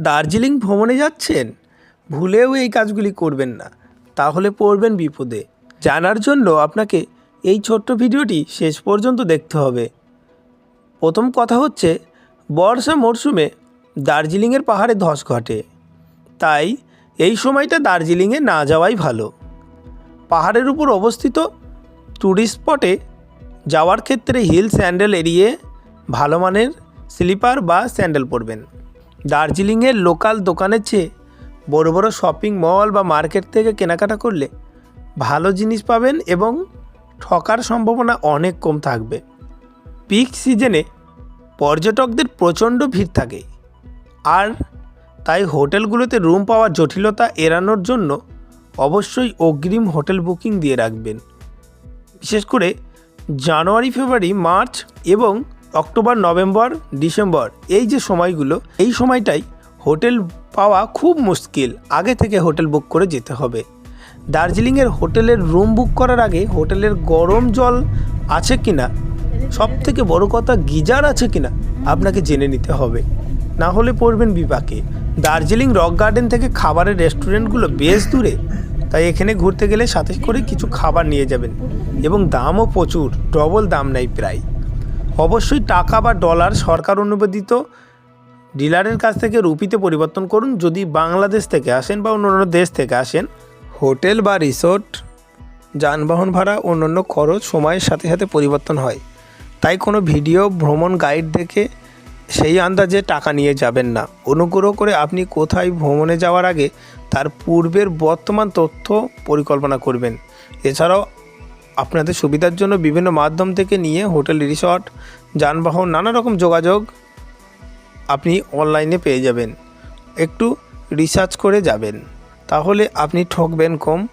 দার্জিলিং ভ্রমণে যাচ্ছেন? ভুলেও এই কাজগুলি করবেন না। তাহলে পড়বেন বিপদে। জানার জন্য আপনাকে এই ছোট্ট ভিডিওটি শেষ পর্যন্ত দেখতে হবে। প্রথম কথা হচ্ছে, বর্ষা মরশুমে দার্জিলিংয়ের পাহাড়ে ধস ঘটে। তাই এই সময়টা দার্জিলিংয়ে না যাওয়াই ভালো। পাহাড়ের উপর অবস্থিত ট্যুরিস্ট স্পটে যাওয়ার ক্ষেত্রে হিল স্যান্ডেল এড়িয়ে ভালো মানের স্লিপার বা স্যান্ডেল পরবেন। দার্জিলিংয়ের লোকাল দোকানের চেয়ে বড় বড় শপিং মল বা মার্কেট থেকে কেনাকাটা করলে ভালো জিনিস পাবেন এবং ঠকার সম্ভাবনা অনেক কম থাকবে। পিক সিজনে পর্যটকদের প্রচণ্ড ভিড় থাকে। আর তাই হোটেলগুলোতে রুম পাওয়ার জটিলতা এড়ানোর জন্য অবশ্যই অগ্রিম হোটেল বুকিং দিয়ে রাখবেন। বিশেষ করে জানুয়ারি, ফেব্রুয়ারি, মার্চ এবং অক্টোবর, নভেম্বর, ডিসেম্বর এই যে সময়গুলো, এই সময়টাই হোটেল পাওয়া খুব মুশকিল। আগে থেকে হোটেল বুক করে যেতে হবে। দার্জিলিংয়ের হোটেলের রুম বুক করার আগে হোটেলের গরম জল আছে কি না সব থেকে বড় কথা গিজার আছে কিনা, আপনাকে জেনে নিতে হবে। না হলে পড়বেন বিপাকে। দার্জিলিং রক গার্ডেন থেকে খাবারের রেস্টুরেন্টগুলো বেশ দূরে, তাই এখানে ঘুরতে গেলে সাথে করে কিছু খাবার নিয়ে যাবেন। এবং দামও প্রচুর, ডবল দাম নেয় প্রায়। অবশ্যই টাকা বা ডলার সরকার অনুমোদিত ডিলারের কাছ থেকে রুপিতে পরিবর্তন করুন। যদি বাংলাদেশ থেকে আসেন বা অন্য দেশ থেকে আসেন, হোটেল বা রিসোর্ট, যানবাহন ভাড়া, অন্যান্য খরচ সময়ের সাথে সাথে পরিবর্তন হয়। তাই কোনো ভিডিও, ভ্রমণ গাইড দেখে সেই আন্দাজে টাকা নিয়ে যাবেন না। অনুগ্রহ করে আপনি কোথায় ভ্রমণে যাওয়ার আগে তার পূর্বের বর্তমান তথ্য পরিকল্পনা করবেন। এছাড়াও আপনাদের সুবিধার জন্য বিভিন্ন মাধ্যম থেকে নিয়ে হোটেল, রিসর্ট, যানবাহন, নানা রকম যোগাযোগ আপনি অনলাইনে পেয়ে যাবেন। একটু রিসার্চ করে যাবেন। তাহলে আপনি ঠকবেন কম।